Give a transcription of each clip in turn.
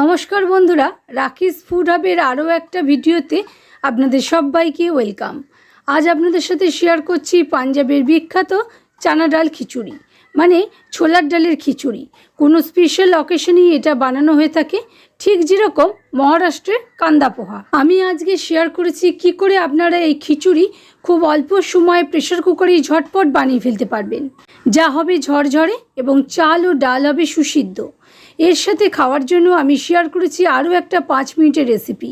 নমস্কার বন্ধুরা রাকিস ফুড হাবের আরও একটা ভিডিওতে আপনাদের সবাইকে ওয়েলকাম। আজ আপনাদের সাথে শেয়ার করছি পাঞ্জাবের বিখ্যাত চানা ডাল খিচুড়ি মানে ছোলার ডালের খিচুড়ি। কোনো স্পেশাল অকেশনেই এটা বানানো হয়ে থাকে ঠিক যেরকম মহারাষ্ট্রের কান্দা পোহা আমি আজকে শেয়ার করেছি কি করে আপনারা এই খিচুড়ি খুব অল্প সময়ে প্রেশার কুকারেই ঝটপট বানিয়ে ফেলতে পারবেন। যা হবে ঝরঝরে এবং চাল ও ডাল হবে সুসিদ্ধ। এর সাথে খাওয়ার জন্য আমি শেয়ার করেছি আরও একটা পাঁচ মিনিটের রেসিপি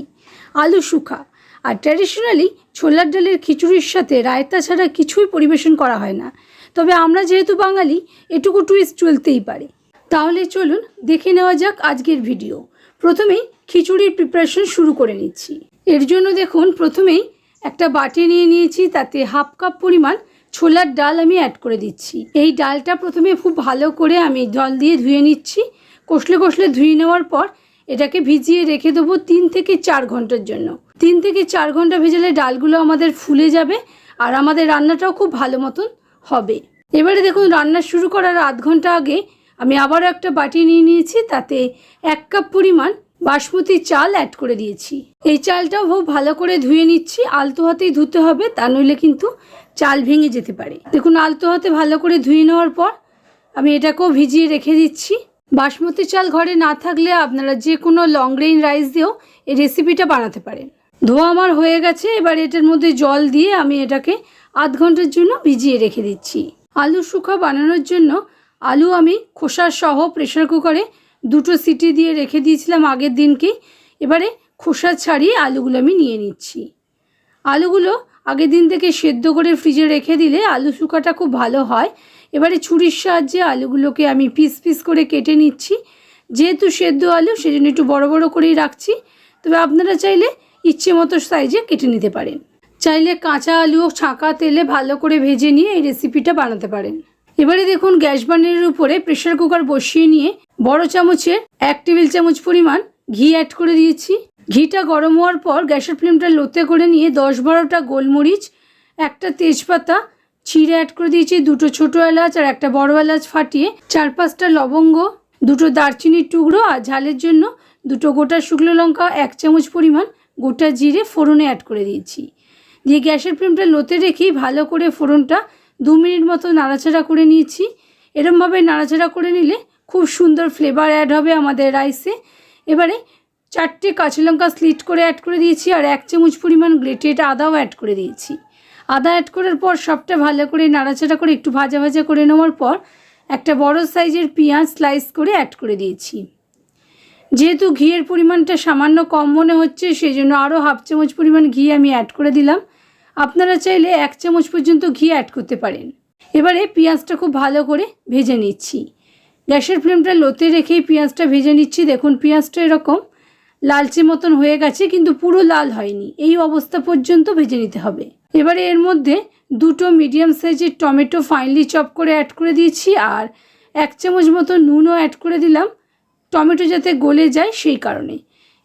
আলু শুখা। আর ট্র্যাডিশনালি ছোলার ডালের খিচুড়ির সাথে রায়তা ছাড়া কিছুই পরিবেশন করা হয় না। তবে আমরা যেহেতু বাঙালি, এটুকু টুইস্ট চলতেই পারে। তাহলে চলুন দেখে নেওয়া যাক আজকের ভিডিও প্রথমেই খিচুড়ির প্রিপারেশন শুরু করে নিচ্ছি। এর জন্য দেখুন, প্রথমেই একটা বাটি নিয়ে নিয়েছি, তাতে হাফ কাপ পরিমাণ ছোলার ডাল আমি অ্যাড করে দিচ্ছি। এই ডালটা প্রথমে খুব ভালো করে আমি জল দিয়ে ধুয়ে নিচ্ছি। কষলে কষলে ধুয়ে নেওয়ার পর এটাকে ভিজিয়ে রেখে দেবো তিন থেকে চার ঘণ্টার জন্য। তিন থেকে চার ঘণ্টা ভেজালে ডালগুলো আমাদের ফুলে যাবে আর আমাদের রান্নাটাও খুব ভালো মতন হবে। এবারে দেখুন রান্না শুরু করার আধ ঘণ্টা আগে আমি আবারও একটা বাটি নিয়ে নিয়েছি, তাতে এক কাপ পরিমাণ বাসমতি চাল অ্যাড করে দিয়েছি। এই চালটাও খুব ভালো করে ধুয়ে নিচ্ছি, আলতো হাতেই ধুতে হবে, তা নইলে কিন্তু চাল ভেঙে যেতে পারে। দেখুন আলতো হাতে ভালো করে ধুয়ে নেওয়ার পর আমি এটাকেও ভিজিয়ে রেখে দিচ্ছি। বাসমতি চাল ঘরে না থাকলে আপনারা যে কোনো লং গ্রেইন রাইস দিয়েও এই রেসিপিটা বানাতে পারেন। ধোয়া আমার হয়ে গেছে, এবার এটার মধ্যে জল দিয়ে আমি এটাকে আধ ঘণ্টার জন্য ভিজিয়ে রেখে দিচ্ছি। আলু শুকা বানানোর জন্য আলু আমি খোসা সহ প্রেশার কুকারে দুটো সিটি দিয়ে রেখে দিয়েছিলাম আগের দিনকেই এবারে খোসা ছাড়িয়ে আলুগুলো আমি নিয়ে নিচ্ছি। আলুগুলো আগের দিন থেকে সেদ্ধ করে ফ্রিজে রেখে দিলে আলু শুকাটা খুব ভালো হয়। এবারে ছুরির সাহায্যে আলুগুলোকে আমি পিস পিস করে কেটে নিচ্ছি। যেহেতু সেদ্ধ আলু, সেজন্য একটু বড় বড় করেই রাখছি। তবে আপনারা চাইলে ইচ্ছে মতো সাইজে কেটে নিতে পারেন। চাইলে কাঁচা আলু ও ছাঁকা তেলে ভালো করে ভেজে নিয়ে এই রেসিপিটা বানাতে পারেন। এবারে দেখুন গ্যাস বার্নারের উপরে প্রেশার কুকার বসিয়ে নিয়ে বড় চামচে এক টেবিল চামচ পরিমাণ ঘি অ্যাড করে দিয়েছি। ঘিটা গরম হওয়ার পর গ্যাসের ফ্লেমটা লোতে করে নিয়ে দশ বারোটা গোলমরিচ, একটা তেজপাতা চিড়ে অ্যাড করে দিয়েছি, দুটো ছোটো এলাচ আর একটা বড় এলাচ ফাটিয়ে চার পাঁচটা লবঙ্গ, দুটো দারচিনির টুকরো আর ঝালের জন্য দুটো গোটা শুকনো লঙ্কা, এক চামচ পরিমাণ গোটা জিরে ফোড়নে অ্যাড করে দিয়েছি। দিয়ে গ্যাসের ফ্লেমটা লোতে রেখেই ভালো করে ফোড়নটা দু মিনিট মতো নাড়াচাড়া করে নিয়েছি। এরমভাবে নাড়াচাড়া করে নিলে খুব সুন্দর ফ্লেভার অ্যাড হবে আমাদের রাইসে এবারে চারটে কাঁচা লঙ্কা স্লিট করে অ্যাড করে দিয়েছি আর এক চামচ পরিমাণ গ্রেটেড আদাও অ্যাড করে দিয়েছি। আদা অ্যাড করার পর সবটা ভালো করে নাড়াচাড়া করে একটু ভাজা ভাজা করে নেওয়ার পর একটা বড় সাইজের পেঁয়াজ স্লাইস করে অ্যাড করে দিয়েছি। যেহেতু ঘিয়ের পরিমাণটা সামান্য কম মনে হচ্ছে সেই জন্য আরও হাফ চামচ পরিমাণ ঘি আমি অ্যাড করে দিলাম। আপনারা চাইলে এক চামচ পর্যন্ত ঘি অ্যাড করতে পারেন। এবারে পেঁয়াজটা খুব ভালো করে ভেজে নিচ্ছি। গ্যাসের ফ্লেমটা লোতে রেখেই পেঁয়াজটা ভেজে নিচ্ছি। দেখুন, পেঁয়াজটা এরকম লালচে মতন হয়ে গেছে, কিন্তু পুরো লাল হয়নি। এই অবস্থা পর্যন্ত ভেজে নিতে হবে। এবারে এর মধ্যে দুটো মিডিয়াম সাইজের টমেটো ফাইনলি চপ করে অ্যাড করে দিয়েছি, আর এক চামচ মতো নুনও অ্যাড করে দিলাম। টমেটো যাতে গলে যায় সেই কারণে।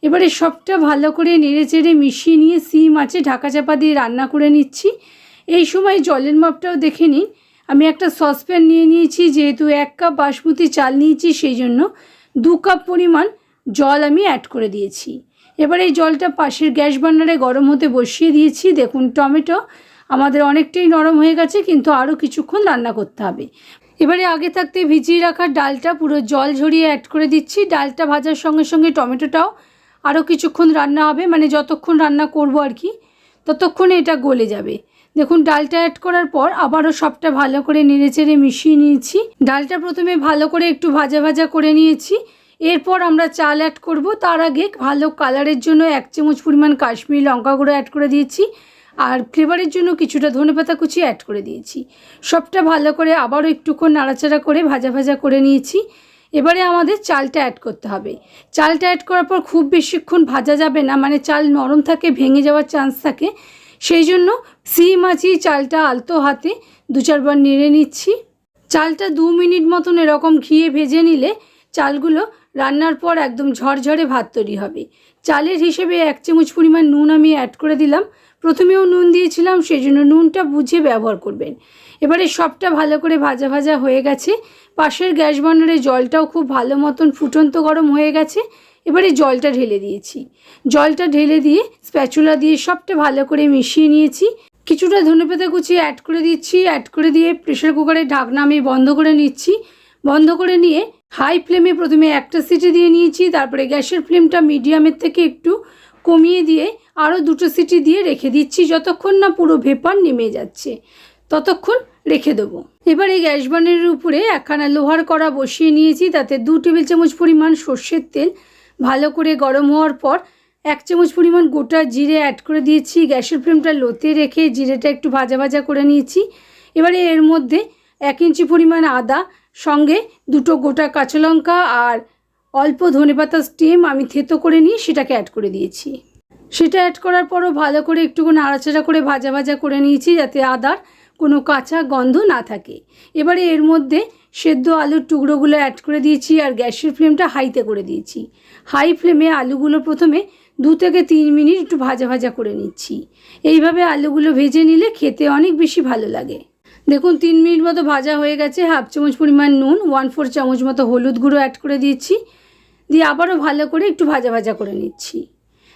এবারে সবটা ভালো করে নেড়ে চেড়ে মিশিয়ে নিয়ে সিম আছে, ঢাকা চাপা দিয়ে রান্না করে নিচ্ছি। এই সময় জলের মাপটাও দেখে নিন। আমি একটা সসপ্যান নিয়ে নিয়েছি, যেহেতু এক কাপ বাসমতি চাল নিয়েছি, সেই জন্য দু কাপ পরিমাণ জল আমি অ্যাড করে দিয়েছি। এবার এই জলটা পাশের গ্যাস বার্নারে গরম হতে বসিয়ে দিয়েছি। দেখুন, টমেটো আমাদের অনেকটাই নরম হয়ে গেছে, কিন্তু আরও কিছুক্ষণ রান্না করতে হবে। এবারে আগে থাকতে ভিজিয়ে রাখা ডালটা পুরো জল ঝরিয়ে অ্যাড করে দিচ্ছি। ডালটা ভাজার সঙ্গে সঙ্গে টমেটোটাও আরও কিছুক্ষণ রান্না হবে মানে যতক্ষণ রান্না করব আর কি, ততক্ষণে এটা গলে যাবে। দেখুন, ডালটা অ্যাড করার পর আবারও সবটা ভালো করে নেড়েচেড়ে মিশিয়ে নিয়েছি। ডালটা প্রথমে ভালো করে একটু ভাজা ভাজা করে নিয়েছি। এরপর আমরা চাল অ্যাড করব। তার আগে ভালো কালারের জন্য এক চামচ পরিমাণ কাশ্মীরি লঙ্কা গুঁড়ো অ্যাড করে দিয়েছি। আর ফ্লেভারের জন্য কিছুটা ধনেপাতা কুচি অ্যাড করে দিয়েছি। সবটা ভালো করে আবারও একটুক্ষণ নাড়াচাড়া করে ভাজা ভাজা করে নিয়েছি। এবারে আমাদের চালটা অ্যাড করতে হবে। চালটা অ্যাড করার পর খুব বেশিক্ষণ ভাজা যাবে না মানে চাল নরম থাকে, ভেঙে যাওয়ার চান্স থাকে। সেই জন্য সিম আছি চালটা আলতো হাতে দু চারবার নেড়ে নিচ্ছি। চালটা দু মিনিট মতন এরকম ঘিয়ে ভেজে নিলে চালগুলো রান্নার পর একদম ঝরঝরে ভাত তৈরি হবে। চালের হিসেবে এক চামচ পরিমাণ নুন আমি অ্যাড করে দিলাম। প্রথমেও নুন দিয়েছিলাম সেই জন্য নুনটা বুঝে ব্যবহার করবেন। এবারে সবটা ভালো করে ভাজা ভাজা হয়ে গেছে। পাশের গ্যাস বার্নারে জলটাও খুব ভালো মতন ফুটন্ত গরম হয়ে গেছে। এবারে জলটা ঢেলে দিয়েছি। জলটা ঢেলে দিয়ে স্প্যাচুলা দিয়ে সবটা ভালো করে মিশিয়ে নিয়েছি। কিছুটা ধনেপাতা কুচি অ্যাড করে দিচ্ছি। অ্যাড করে দিয়ে প্রেশার কুকারের ঢাকনা আমি বন্ধ করে নিচ্ছি। বন্ধ করে নিয়ে হাই ফ্লেমে প্রথমে একটা সিটি দিয়ে নিয়েছি, তারপরে গ্যাসের ফ্লেমটা মিডিয়ামের থেকে একটু কমিয়ে দিয়ে আরও দুটো সিটি দিয়ে রেখে দিচ্ছি যতক্ষণ না পুরো ভেপার নেমে যাচ্ছে, ততক্ষণ রেখে দেবো। এবার এই গ্যাস বার্নারের উপরে একখানা লোহার কড়া বসিয়ে নিয়েছি, তাতে দু টেবিল চামচ পরিমাণ সর্ষের তেল ভালো করে গরম হওয়ার পর এক চামচ পরিমাণ গোটা জিরে অ্যাড করে দিয়েছি, গ্যাসের ফ্লেমটা লোতে রেখে জিরেটা একটু ভাজা ভাজা করে নিয়েছি। এবারে এর মধ্যে এক ইঞ্চি পরিমাণ আদা সঙ্গে দুটো গোটা কাঁচা লঙ্কা আর অল্প ধনেপাতা স্টেম আমি থেতো করে নিয়ে সেটাকে অ্যাড করে দিয়েছি। সেটা অ্যাড করার পরও ভালো করে একটুকু নাড়াচাড়া করে ভাজা ভাজা করে নিয়েছি যাতে আদার কোনো কাঁচা গন্ধ না থাকে। এবারে এর মধ্যে সেদ্ধ আলুর টুকরোগুলো অ্যাড করে দিয়েছি আর গ্যাসের ফ্লেমটা হাইতে করে দিয়েছি। হাই ফ্লেমে আলুগুলো প্রথমে দু থেকে তিন মিনিট একটু ভাজা ভাজা করে নিচ্ছি। এইভাবে আলুগুলো ভেজে নিলে খেতে অনেক বেশি ভালো লাগে। দেখুন, তিন মিনিট মতো ভাজা হয়ে গেছে। হাফ চামচ পরিমাণ নুন ওয়ান ফোর চামচ মতো হলুদ গুঁড়ো অ্যাড করে দিয়েছি। দিয়ে আবারও ভালো করে একটু ভাজা ভাজা করে নিচ্ছি,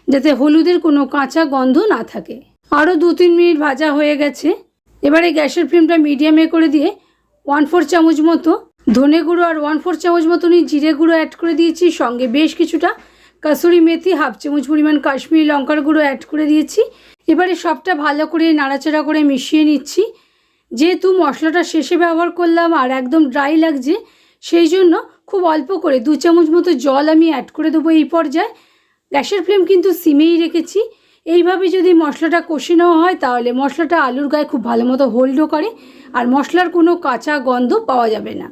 যাতে হলুদের কোনো কাঁচা গন্ধ না থাকে। আরও দু তিন মিনিট ভাজা হয়ে গেছে। এবারে গ্যাসের ফ্লেমটা মিডিয়ামে করে দিয়ে ওয়ান ফোর চামচ মতো ধনে গুঁড়ো আর ওয়ান ফোর চামচ মতনই জিরে গুঁড়ো অ্যাড করে দিয়েছি। সঙ্গে বেশ কিছুটা কাসুরি মেথি, হাফ চামচ পরিমাণ কাশ্মীরি লঙ্কার গুঁড়ো অ্যাড করে দিয়েছি। এবারে সবটা ভালো করে নাড়াচাড়া করে মিশিয়ে নিচ্ছি। যেহেতু মশলাটা শেষে ব্যবহার করলাম আর একদম ড্রাই লাগছে, সেই জন্য খুব অল্প করে দু চামচ মতো জল আমি অ্যাড করে দেবো এই পর্যায়ে। গ্যাসের ফ্লেম কিন্তু সিমেই রেখেছি। এইভাবে যদি মশলাটা কষে নেওয়া হয়, তাহলে মশলাটা আলুর গায়ে খুব ভালো মতো হোল্ডও করে আর মশলার কোনো কাঁচা গন্ধ পাওয়া যাবে না।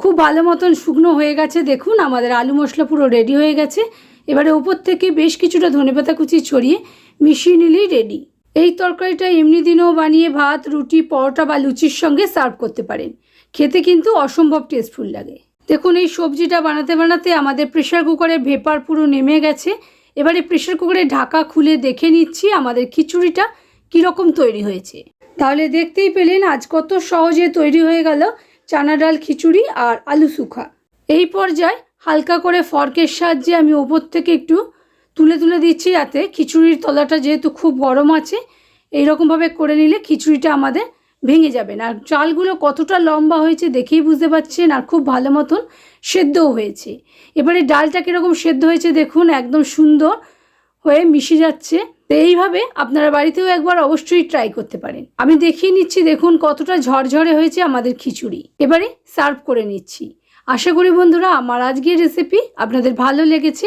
খুব ভালো মতন শুকনো হয়ে গেছে, দেখুন আমাদের আলু মশলা পুরো রেডি হয়ে গেছে। এবারে ওপর থেকে বেশ কিছুটা ধনেপাতা কুচি ছড়িয়ে মিশিয়ে নিলেই রেডি এই তরকারিটা এমনি দিনেও বানিয়ে ভাত, রুটি, পরোটা বা লুচির সঙ্গে সার্ভ করতে পারেন। খেতে কিন্তু অসম্ভব টেস্টফুল লাগে। দেখুন, এই সবজিটা বানাতে বানাতে আমাদের প্রেশার কুকারের ভেপার পুরো নেমে গেছে। এবারে প্রেশার কুকারের ঢাকা খুলে দেখে নিচ্ছি আমাদের খিচুড়িটা কীরকম তৈরি হয়েছে। তাহলে দেখতেই পেলেন আজ কত সহজে তৈরি হয়ে গেল চানা ডাল খিচুড়ি আর আলু সুখা। এই পর্যায়ে হালকা করে ফর্কের সাহায্যে আমি ওপর থেকে একটু তুলে তুলে দিচ্ছি যাতে খিচুড়ির তলাটা যেহেতু খুব গরম আছে, এইরকমভাবে করে নিলে খিচুড়িটা আমাদের ভেঙে যাবে না। আর চালগুলো কতটা লম্বা হয়েছে দেখেই বুঝতে পারছেন আর খুব ভালো মতন সেদ্ধও হয়েছে। এবারে ডালটা কীরকম সেদ্ধ হয়েছে দেখুন, একদম সুন্দর হয়ে মিশে যাচ্ছে। তো এইভাবে আপনারা বাড়িতেও একবার অবশ্যই ট্রাই করতে পারেন। আমি দেখিয়ে নিচ্ছি দেখুন কতটা ঝরঝরে হয়েছে আমাদের খিচুড়ি। এবারে সার্ভ করে নিচ্ছি। আশা করি বন্ধুরা, আমার আজকের রেসিপি আপনাদের ভালো লেগেছে।